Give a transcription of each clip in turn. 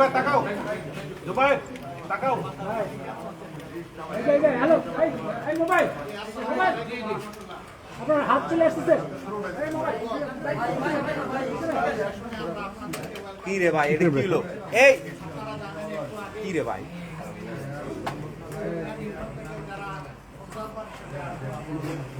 জুবাই তাকাও। জুবাই তাকাও। হ্যালো এই মোবাইল আপনার হাত চলে আসতেছে। কি রে ভাই এটা কি হলো? এই কি রে ভাই? আর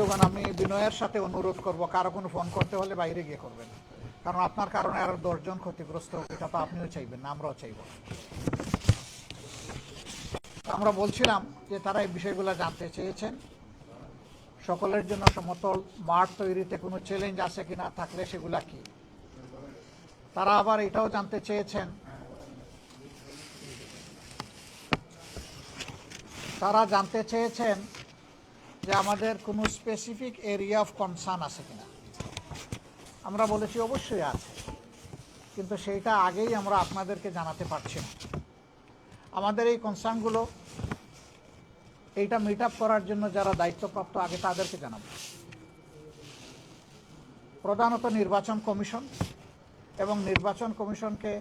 বন্ধুগণ আমি বিনয়ের সাথে অনুরোধ করব, কারও কোনো ফোন করতে হলে বাইরে গিয়ে করবেন। কারণ আপনার কারণে আরও দশজন ক্ষতিগ্রস্ত হবে, এটা তো আপনিও চাইবেন না, আমরাও চাইব। আমরা বলছিলাম যে তারা এই বিষয়গুলো জানতে চেয়েছেন। সকলের জন্য সমতল মাঠ তৈরিতে কোনো চ্যালেঞ্জ আছে কিনা, থাকলে সেগুলা কি? তারা আবার এটাও জানতে চেয়েছেন। তারা জানতে চেয়েছেন যে আমাদের কোনো স্পেসিফিক এরিয়া অফ কনসার্ন আছে কিনা। আমরা বলেছি অবশ্যই আছে। কিন্তু সেইটা আগেই আমরা আপনাদেরকে জানাতে পারছি না। আমাদের এই কনসার্নগুলো এইটা মিট আপ করার জন্য যারা দায়িত্বপ্রাপ্ত, আগে তাদেরকে জানাব। প্রধানত নির্বাচন কমিশন এবং নির্বাচন কমিশনকে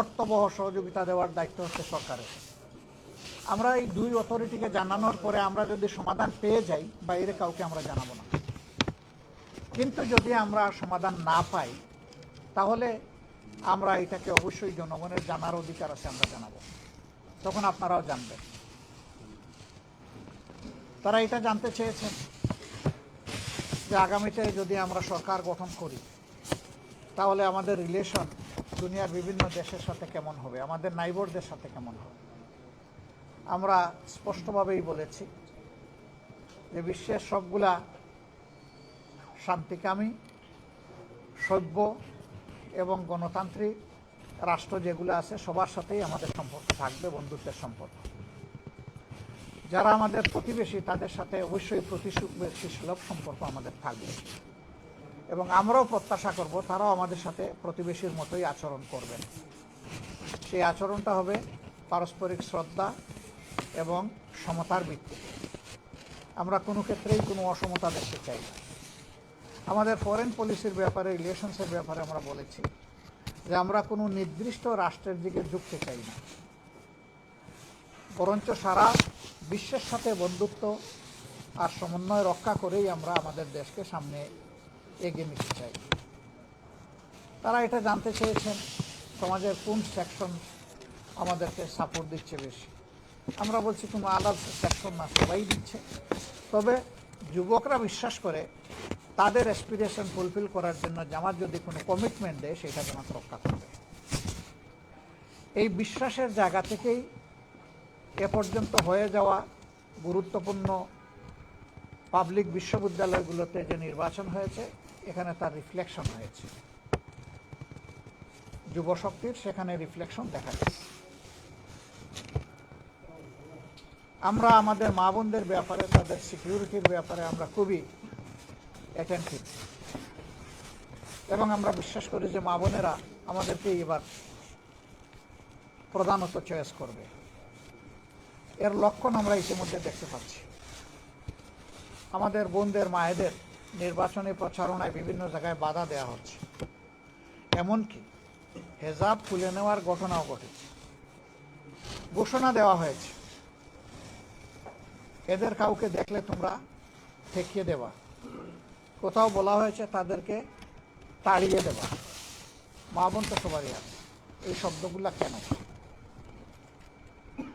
অর্থবহ সহযোগিতা দেওয়ার দায়িত্ব হচ্ছে সরকারের। আমরা এই দুই অথরিটিকে জানানোর পরে আমরা যদি সমাধান পেয়ে যাই, বাইরে কাউকে আমরা জানাব না। কিন্তু যদি আমরা সমাধান না পাই, তাহলে আমরা এটাকে অবশ্যই জনগণের জানার অধিকার আছে আমরা জানাব। তখন আপনারাও জানবেন। তারা এটা জানতে চেয়েছেন যে আগামীতে যদি আমরা সরকার গঠন করি, তাহলে আমাদের রিলেশন দুনিয়ার বিভিন্ন দেশের সাথে কেমন হবে? আমাদের নাইবরদের সাথে কেমন হবে? আমরা স্পষ্টভাবেই বলেছি যে বিশ্বের সবগুলা শান্তিকামী, সভ্য এবং গণতান্ত্রিক রাষ্ট্র যেগুলো আছে, সবার সাথেই আমাদের সম্পর্ক থাকবে, বন্ধুত্বের সম্পর্ক। যারা আমাদের প্রতিবেশী, তাদের সাথে অবশ্যই প্রতিবেশী সুলভ সম্পর্ক আমাদের থাকবে। এবং আমরাও প্রত্যাশা করব, তারাও আমাদের সাথে প্রতিবেশীর মতোই আচরণ করবেন। সেই আচরণটা হবে পারস্পরিক শ্রদ্ধা এবং সমতার ভিত্তিতে আমরা কোনো ক্ষেত্রেই কোনো অসমতা দেখতে চাই না। আমাদের ফরেন পলিসির ব্যাপারে রিলেশনসের ব্যাপারে আমরা বলেছি যে আমরা কোনো নির্দিষ্ট রাষ্ট্রের দিকে ঝুঁকতে চাই না। বরঞ্চ সারা বিশ্বের সাথে বন্ধুত্ব আর সমন্বয় রক্ষা করেই আমরা আমাদের দেশকে সামনে এগিয়ে নিতে চাই। তারা এটা জানতে চেয়েছেন, সমাজের কোন সেকশন আমাদেরকে সাপোর্ট দিচ্ছে বেশি। আমরা বলছি কোনো আলাদা সেকশন না, সবাই দিচ্ছে। তবে যুবকরা বিশ্বাস করে, তাদের অ্যাসপিরেশন ফুলফিল করার জন্য জামাত যদি কোনো কমিটমেন্ট দেয়, সেটা জামাত রক্ষা করবে। এই বিশ্বাসের জায়গা থেকেই এ পর্যন্ত হয়ে যাওয়া গুরুত্বপূর্ণ পাবলিক বিশ্ববিদ্যালয়গুলোতে যে নির্বাচন হয়েছে, এখানে তার রিফ্লেকশন হয়েছে। যুবশক্তির সেখানে রিফ্লেকশন দেখা যাচ্ছে। আমরা আমাদের মা বোনদের ব্যাপারে, তাদের সিকিউরিটির ব্যাপারে আমরা খুবই অ্যাটেন্টিভ এবং আমরা বিশ্বাস করি যে মা বোনেরা আমাদেরকে এবার প্রধানত চয়েস করবে। এর লক্ষণ আমরা ইতিমধ্যে দেখতে পাচ্ছি। আমাদের বোনদের, মায়েদের নির্বাচনী প্রচারণায় বিভিন্ন জায়গায় বাধা দেওয়া হচ্ছে। এমনকি হেজাব খুলে নেওয়ার ঘটনাও ঘটেছে। ঘোষণা দেওয়া হয়েছে এদের কাউকে দেখলে তোমরা ঠেকিয়ে দেবা। কোথাও বলা হয়েছে তাদেরকে তাড়িয়ে দেবা। মা বোন তো সবারই আছে। এই শব্দগুলা কেন?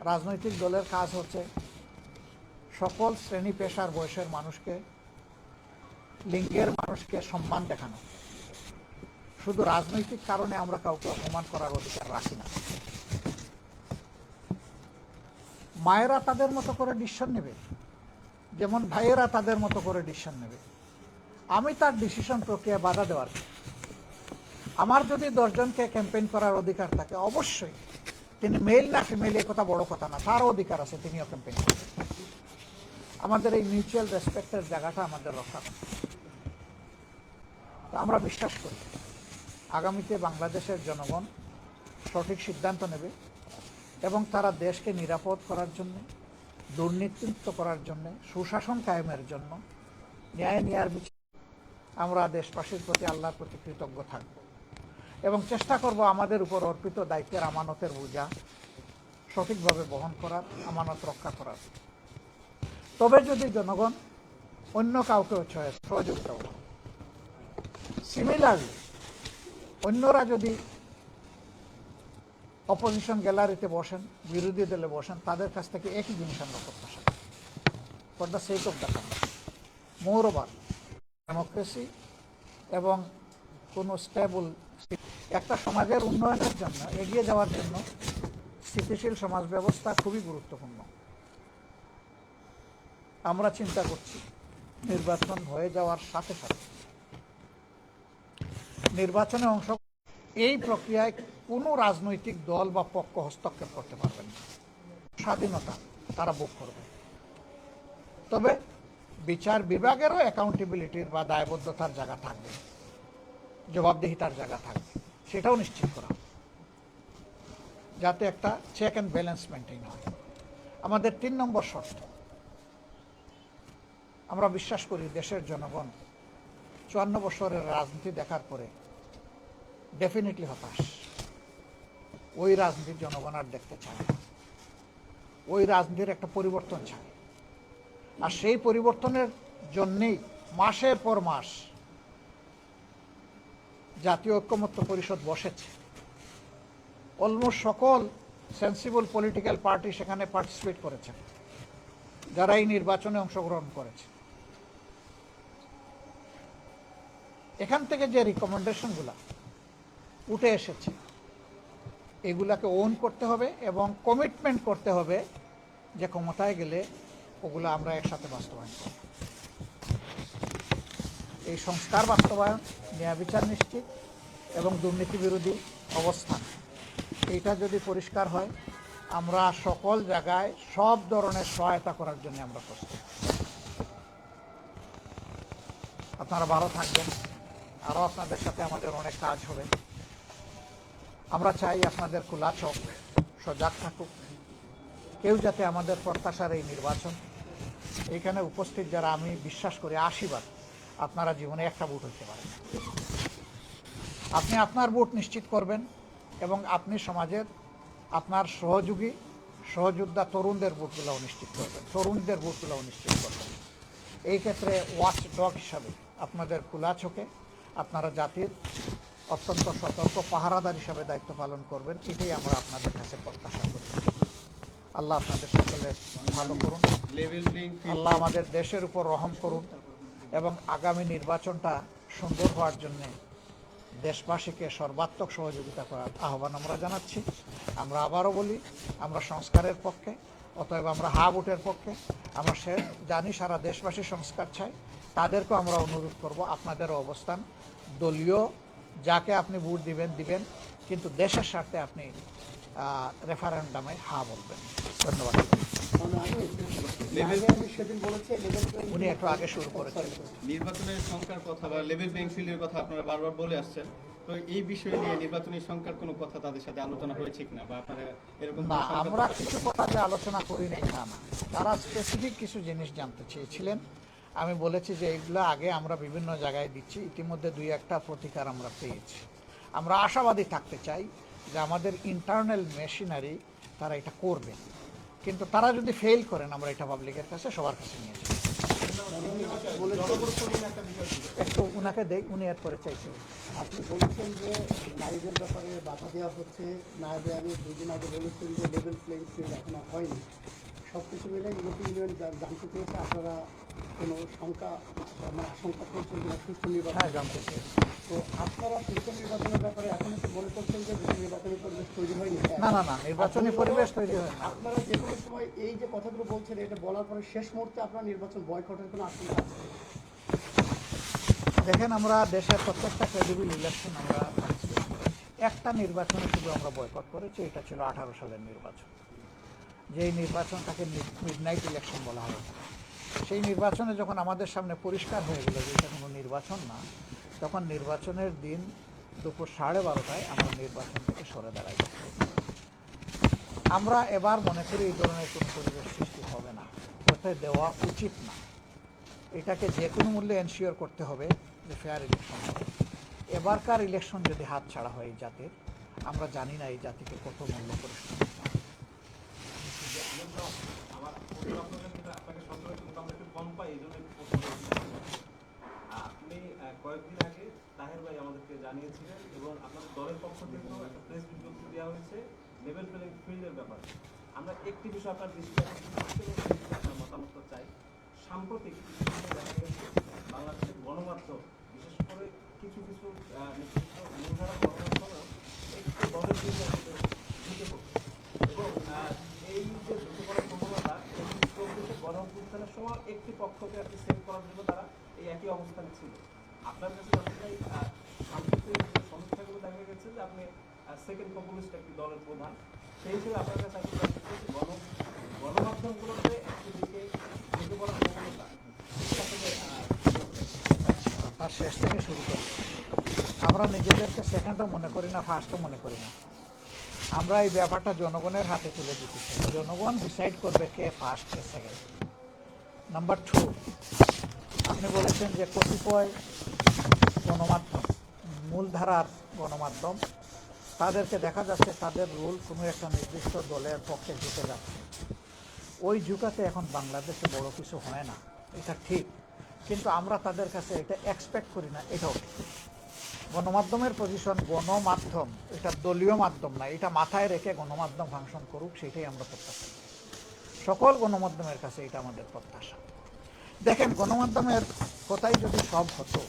রাজনৈতিক দলের কাজ হচ্ছে সকল শ্রেণি পেশার বয়সের মানুষকে, লিঙ্গের মানুষকে সম্মান দেখানো। শুধু রাজনৈতিক কারণে আমরা কাউকে অপমান করার অধিকার রাখি না। মায়েরা তাদের মতো করে ডিসিশন নেবে যেমন ভাইয়েরা তাদের মতো করে ডিসিশন নেবে আমি তার ডিসিশন প্রক্রিয়া বাধা দেওয়ার? আমার যদি দশজনকে ক্যাম্পেইন করার অধিকার থাকে, অবশ্যই তিনি মেল না ফিমেল এ কথা বড় কথা না, তারও অধিকার আছে, তিনিও ক্যাম্পেইন করবেন আমাদের এই মিউচুয়াল রেসপেক্টের জায়গাটা আমাদের রক্ষা। তো আমরা বিশ্বাস করি, আগামীতে বাংলাদেশের জনগণ সঠিক সিদ্ধান্ত নেবে এবং তারা দেশকে নিরাপদ করার জন্য, দুর্নীতিমুক্ত করার জন্য, সুশাসন কায়েমের জন্য ন্যায় ন্যায়ের বিচার আমরা দেশবাসীর প্রতি আল্লাহর প্রতি কৃতজ্ঞ থাকব এবং চেষ্টা করব আমাদের উপর অর্পিত দায়িত্বের আমানতের বোঝা সঠিকভাবে বহন করার, আমানত রক্ষা করার। তবে যদি জনগণ অন্য কাউকেও সহায়- সহযোগিতা সিমিলারলি অন্যরা যদি অপোজিশন গ্যালারিতে বসেন, বিরোধী দলে বসেন, তাদের কাছ থেকে একই জিনিস আমরা প্রত্যাশা করি for the sake of the country moreover democracy এবং কোনো স্টেবল একটা সমাজের উন্নয়নের জন্য, এগিয়ে যাওয়ার জন্য স্থিতিশীল সমাজ ব্যবস্থা খুবই গুরুত্বপূর্ণ। আমরা চিন্তা করছি নির্বাচন হয়ে যাওয়ার সাথে সাথে। নির্বাচনে অংশ এই প্রক্রিয়ায় কোনো রাজনৈতিক দল বা পক্ষ হস্তক্ষেপ করতে পারবেন না। স্বাধীনতা তারা ভোগ করবে। তবে বিচার বিভাগেরও অ্যাকাউন্টেবিলিটির বা দায়বদ্ধতার জায়গা থাকবে, জবাবদিহিতার জায়গা থাকবে, সেটাও নিশ্চিত করা যাতে একটা চেক অ্যান্ড ব্যালেন্স মেনটেন হয়। আমাদের তিন নম্বর শর্ত, আমরা বিশ্বাস করি দেশের জনগণ চুয়ান্ন বছরের রাজনীতি দেখার পরে ডেফিনেটলি হতাশ। ওই রাজনীতির জনগণ আর দেখতে চায় না। ওই রাজনীতির একটা পরিবর্তন চায়। আর সেই পরিবর্তনের জন্যেই মাসের পর মাস জাতীয় ঐক্যমত্য পরিষদ বসেছে। অলমোস্ট সকল সেন্সিবল পলিটিক্যাল পার্টি সেখানে পার্টিসিপেট করেছে। যারা এই নির্বাচনে অংশগ্রহণ করেছে। এখান থেকে যে রিকমেন্ডেশনগুলো উঠে এসেছে এগুলাকে ওন করতে হবে এবং কমিটমেন্ট করতে হবে যে ক্ষমতায় গেলে ওগুলো আমরা একসাথে বাস্তবায়ন করব। এই সংস্কার বাস্তবায়ন, ন্যায় বিচার নিশ্চিত এবং দুর্নীতি বিরোধী অবস্থান। এইটা যদি পরিষ্কার হয়, আমরা সকল জায়গায় সব ধরনের সহায়তা করার জন্য আমরা প্রস্তুত। আপনারা ভালো থাকবেন। আরও আপনাদের সাথে আমাদের অনেক কাজ হবে। আমরা চাই আপনাদের খোলা চোখ সজাগ থাকুক। কেউ যাতে আমাদের প্রত্যাশার এই নির্বাচন, এখানে উপস্থিত যারা, আমি বিশ্বাস করি আশীর্বাদ, আপনারা জীবনে একটা ভোট হইতে পারেন। আপনি আপনার ভোট নিশ্চিত করবেন এবং আপনি সমাজের, আপনার সহযোগী, সহযোদ্ধা তরুণদের ভোটগুলোও নিশ্চিত করবেন, তরুণদের ভোটগুলোও নিশ্চিত করবেন। এই ক্ষেত্রে ওয়াচ ডগ হিসাবে আপনাদের খোলা চোখে আপনারা জাতির অত্যন্ত সতর্ক, পাহারাদার হিসাবে দায়িত্ব পালন করবেন। এটাই আমরা আপনাদের কাছে প্রত্যাশা করি। আল্লাহ আপনাদের সকলে ভালো করুন। আল্লাহ আমাদের দেশের উপর রহম করুন এবং আগামী নির্বাচনটা সুন্দর হওয়ার জন্য দেশবাসীকে সর্বাত্মক সহযোগিতা করার আহ্বান আমরা জানাচ্ছি। আমরা আবারও বলি, আমরা সংস্কারের পক্ষে, অতএব আমরা হা ভোটের পক্ষে, আমরা সে জানি সারা দেশবাসী সংস্কার চাই তাদেরকেও আমরা অনুরোধ করব আপনাদেরও অবস্থান দলীয় যাকে আপনি ভোট দিবেন দিবেন কিন্তু দেশের স্বার্থে আপনি রেফারেন্ডামে হা বলবেন। ধন্যবাদ। উনি একটু আগে শুরু করেছেন। নির্বাচনের সংখ্যার কথা বা লেভেল প্লেইং ফিল্ডের কথা আপনারা বারবার বলে আসছেন। তো এই বিষয় নিয়ে নির্বাচনী সংখ্যার কোনো কথা তাদের সাথে আলোচনা হয়েছে কিনা বা আপনারা এরকম না আমরা কিছু কথা আলোচনা করি নাই না। তারা স্পেসিফিক কিছু জিনিস জানতে চেয়েছিলেন। আমি বলেছি যে এগুলো আগে আমরা বিভিন্ন জায়গায় দিচ্ছি। ইতিমধ্যে দুই একটা প্রতিকার আমরা পেয়েছি। আমরা আশাবাদী থাকতে চাই যে আমাদের ইন্টারনাল মেশিনারি তারা এটা করবে। কিন্তু তারা যদি ফেল করেন, আমরা এটা পাবলিকের কাছে, সবার কাছে নিয়ে যাই। একটু উনাকে দেই, উনি এরপরে চাইছেন। আপনি বলেছেন যে নারীদের ব্যাপারে বাধা দেওয়া হচ্ছে। না দুদিন আগে বলেছেন যে লেভেল প্লেইং ফিল্ড এখনও হয়নি। সব কিছু মিলে ইউরোপীয় ইউনিয়ন জানতে চেয়েছে আপনারা কোনো শঙ্কা মানে আশঙ্কা করছেন কিনা সুস্থ নির্বাচন হ্যাঁ জানতে তো আপনারা সুস্থ নির্বাচনের ব্যাপারে এখনও কি মনে করছেন যে নির্বাচনী পরিবেশ তৈরি হয়নি? না না না নির্বাচনী পরিবেশ তৈরি হয় আপনারা যে কোনো সময় এই যে কথাগুলো বলছেন এটা বলার পরে শেষ মুহূর্তে আপনার নির্বাচন বয়কটের কোনো আশঙ্কা আছে? দেখেন আমরা দেশের প্রত্যেকটা ক্রেডিবল ইলেকশন আমরা একটা নির্বাচনে শুধু আমরা বয়কট করেছি এটা ছিল আঠারো সালের নির্বাচন। যেই নির্বাচনটাকে মিড নাইট ইলেকশন বলা হয়। সেই নির্বাচনে যখন আমাদের সামনে পরিষ্কার হয়ে গেল যে এটা কোনো নির্বাচন না, তখন নির্বাচনের দিন দুপুর সাড়ে বারোটায় আমরা নির্বাচন থেকে সরে দাঁড়াই। আমরা এবার মনে করি এই ধরনের কোনো পরিবেশ সৃষ্টি হবে না হতে দেওয়া উচিত না। এটাকে যে কোনো মূল্যে এনশিওর করতে হবে যে ফেয়ার ইলেকশন হবে। এবারকার ইলেকশন যদি হাত ছাড়া হয় এই জাতির, আমরা জানি না এই জাতিকে কত মূল্য পরিশোধ আপনি কয়েকদিন আগে তাহের আমাদেরকে জানিয়েছিলেন এবং আপনাদের দলের পক্ষ থেকেও একটা প্রেস বিজ্ঞপ্তি দেওয়া হয়েছে লেভেল প্লেইং ফিল্ডের ব্যাপারে আমরা একটি বিষয়ে আপনার মতামত চাই। সাম্প্রতিক কিছুদিনে দেখা গেছে বাংলাদেশের গণমাধ্যম বিশেষ করে কিছু কিছু আহ, নির্দিষ্ট মূলধারা গণমাধ্যমেও একটু দলের বিরুদ্ধে ঢুকে পড়ছে এবং আহ, এই যে ঢুকে পড়ার প্রবণতা এই চব্বিশে গণঅভ্যুত্থানের সময় একটি পক্ষকে আর কি সেভ করার জন্য তারা এই একই অবস্থানে ছিল। আপনার কাছে যতটাই দেখা গেছে যে আপনি সেকেন্ড পপুলিস্ট একটি দলের প্রধান, সেই হিসেবে আপনার কাছে গণ, গণমাধ্যমগুলোতে একটি দিকে ঢুকে পড়ার প্রবণতা। আর শেষ থেকে শুরু করি। আমরা নিজেদেরকে সেকেন্ডও মনে করি না ফার্স্টও মনে করি না। আমরা এই ব্যাপারটা জনগণের হাতে তুলে দিতে চাই। জনগণ ডিসাইড করবে কে ফার্স্ট কে সেকেন্ড নাম্বার টু আপনি বলেছেন যে কতিপয় গণমাধ্যম, মূলধারার গণমাধ্যম, তাদেরকে দেখা যাচ্ছে তাদের রুল কোনো একটা নির্দিষ্ট দলের পক্ষে ঝুঁকে যাচ্ছে। ওই ঝুঁকাতে এখন বাংলাদেশে বড় কিছু হয় না, এটা ঠিক। কিন্তু আমরা তাদের কাছে এটা এক্সপেক্ট করি না, এটাও ঠিক। গণমাধ্যমের পজিশন গণমাধ্যম, এটা দলীয় মাধ্যম না, এটা মাথায় রেখে গণমাধ্যম ফাংশন করুক, সেটাই আমরা প্রত্যাশা করি। সকল গণমাধ্যমের কাছে এটা আমাদের প্রত্যাশা। দেখেন, গণমাধ্যমের কথাই যদি সব হতো,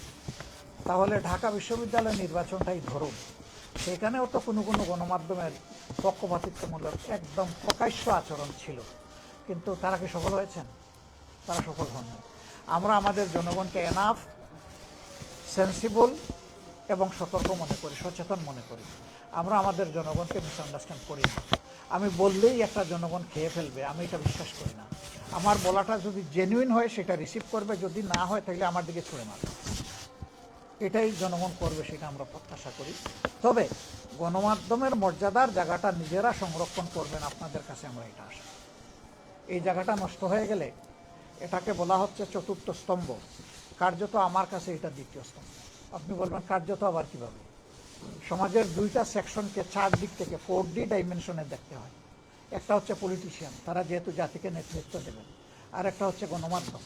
তাহলে ঢাকা বিশ্ববিদ্যালয় নির্বাচনটাই ধরুন। সেখানেও তো কোনো কোনো গণমাধ্যমের পক্ষপাতিত্বমূলক একদম প্রকাশ্য আচরণ ছিল। কিন্তু তারা কি সফল হয়েছেন? তারা সফল হননি। আমরা আমাদের জনগণকে এনাফ সেন্সিবল এবং সতর্ক মনে করি, সচেতন মনে করি। আমরা আমাদের জনগণকে মিসআন্ডারস্ট্যান্ড করি না। আমি বললেই একটা জনগণ খেয়ে ফেলবে, আমি এটা বিশ্বাস করি না। আমার বলাটা যদি জেনুইন হয়, সেটা রিসিভ করবে। যদি না হয়, তাহলে আমার দিকে ছুঁড়ে মারবে। এটাই জনগণ করবে, সেটা আমরা প্রত্যাশা করি। তবে গণমাধ্যমের মর্যাদার জায়গাটা নিজেরা সংরক্ষণ করবেন, আপনাদের কাছে আমরা এটা আশা এই জায়গাটা নষ্ট হয়ে গেলে এটাকে বলা হচ্ছে চতুর্থ স্তম্ভ। কার্যত আমার কাছে এটা দ্বিতীয় স্তম্ভ। আপনি বলবেন, কার্যত আবার কীভাবে? সমাজের দুইটা সেকশনকে চার দিক থেকে ফোর ডি ডাইমেনশনে দেখতে হয়। একটা হচ্ছে পলিটিশিয়ান তারা যেহেতু জাতিকে নেতৃত্ব দেবেন। আর একটা হচ্ছে গণমাধ্যম,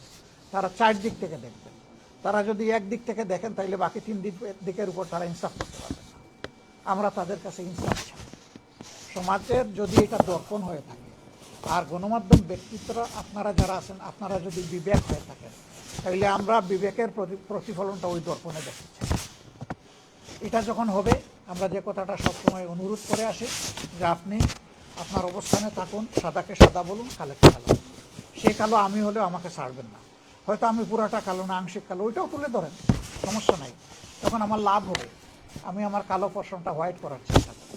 তারা চার দিক থেকে দেখবেন। তারা যদি এক দিক থেকে দেখেন তাহলে বাকি তিন দিক, দিকের উপর তারা ইনসাফ করতে পারবেন আমরা তাদের কাছে ইনসাফ চাই। সমাজের যদি এটা দর্পণ হয়ে থাকে, আর গণমাধ্যম ব্যক্তিত্বরা, আপনারা যারা আছেন, আপনারা যদি বিবেক হয়ে থাকেন তাহলে আমরা বিবেকের প্রতিফলনটা ওই দর্পণে চাই। এটা যখন হবে, আমরা যে কথাটা সবসময় অনুরোধ করে আসি, যে আপনি আপনার অবস্থানে থাকুন, সাদাকে সাদা বলুন, কালোকে কালো সে কালো, আমি হলেও আমাকে ছাড়বেন না। হয়তো আমি পুরাটা কালো না, আংশিক কালো, ওইটাও তুলে ধরেন, সমস্যা নাই। তখন আমার লাভ হবে। আমি আমার কালো পশনটা হোয়াইট করার চেষ্টা করব।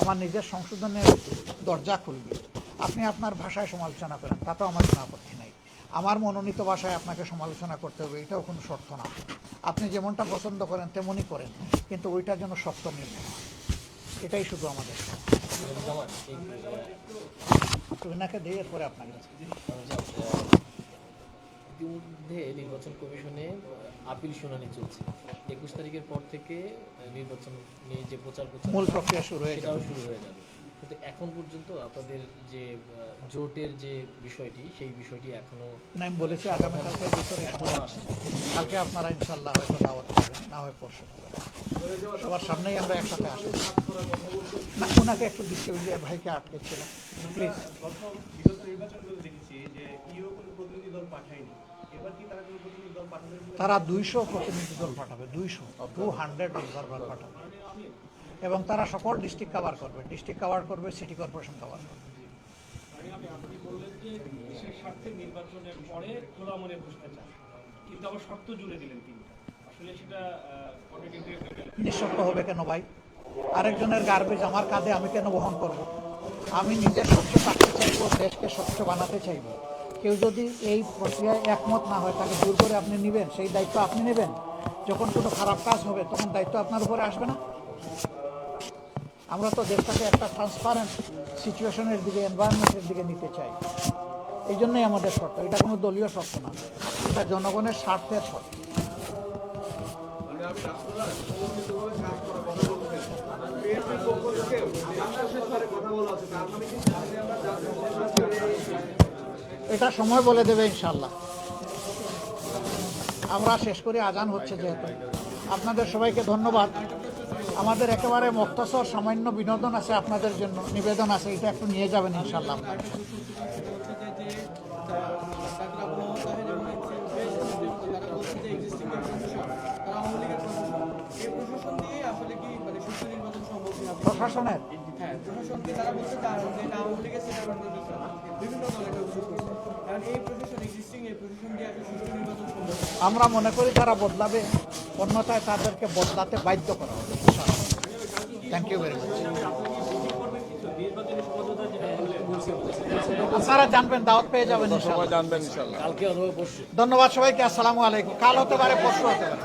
আমার নিজের সংশোধনের দরজা খুলবে। আপনি আপনার ভাষায় সমালোচনা করেন তাতেও আমার কোনো আপত্তি নাই। আমার মনোনীত ভাষায় আপনাকে সমালোচনা করতে হবে, এটাও কোনো শর্ত না। আপনি যেমনটা পছন্দ করেন, তেমনই করেন, কিন্তু ওইটার জন্য শর্ত নির্ণয়। এটাই শুধু আমাদের তুহিনাকে দিয়ে এরপরে আপনাকে ইতিমধ্যে নির্বাচন কমিশনে আপিল শুনানি চলছে। একুশ তারিখের পর থেকে নির্বাচন নিয়ে যে প্রচার প্রচার মূল প্রক্রিয়া শুরু হয়ে সেটাও শুরু হয়ে যাবে। কিন্তু এখন পর্যন্ত আপনাদের যে জোটের যে বিষয়টি সেই বিষয়টি এখনও না, আমি বলেছি আগামীকালকে ভিতরে এখনও আসে কালকে আপনারা ইনশাল্লাহ হয়তো দাওয়াত পাবেন না হয় পরশু। সবার সামনেই আমরা একসাথে আসি। না, ওনাকে একটু ভাইকে প্লিজ নির্বাচনগুলো দেখেছি যে ইউ কোনো প্রতিনিধি দল পাঠায়নি এবার কি তারা দুইশো প্রতিনিধি দল পাঠাবে, দুইশো, টু হান্ড্রেড অবজারভার পাঠাবে। এবং তারা সকল ডিস্ট্রিক্ট কভার করবে। ডিস্ট্রিক্ট কভার করবে সিটি কর্পোরেশন কভার করবে। কিন্তু আবার শর্ত জুড়ে দিলেন কন্ট্রাডিক্টরি নিঃশব্দ হবে কেন ভাই? আরেকজনের গার্বেজ আমার কাঁধে, আমি কেন বহন করব। আমি নিজে স্বচ্ছ থাকতে চাইব, দেশকে স্বচ্ছ বানাতে চাইব। কেউ যদি এই প্রক্রিয়ায় একমত না হয়, তাকে দূর করে আপনি নেবেন, সেই দায়িত্ব আপনি নেবেন। যখন কোনো খারাপ কাজ হবে, তখন দায়িত্ব আপনার উপরে আসবে না। আমরা তো দেশটাকে একটা ট্রান্সপারেন্ট সিচুয়েশনের দিকে এনভায়রনমেন্টের দিকে নিতে চাই। এই জন্যই আমাদের শর্ত। এটা কোনো দলীয় শর্ত না। এটা জনগণের স্বার্থের শর্ত। এটা সময় বলে দেবে ইনশাল্লাহ আমরা শেষ করে, আজান হচ্ছে যেহেতু। আপনাদের সবাইকে ধন্যবাদ। আমাদের একেবারে মক্তসর সামান্য বিনোদন আছে আপনাদের জন্য, নিবেদন আছে, এটা একটু নিয়ে যাবেন ইনশাল্লাহ আপনারা। প্রশাসনের? আমরা মনে করি তারা বদলাবে অন্যথায় তাদেরকে বদলাতে বাধ্য করা হবে। থ্যাংক ইউ ভেরি মাচ আপনারা জানবেন দাওয়াত পেয়ে যাবেন ইনশাআল্লাহ। কালকে অথবা ধন্যবাদ সবাইকে আসসালামু আলাইকুম। কাল হতে পারে পরশু হতে পারে।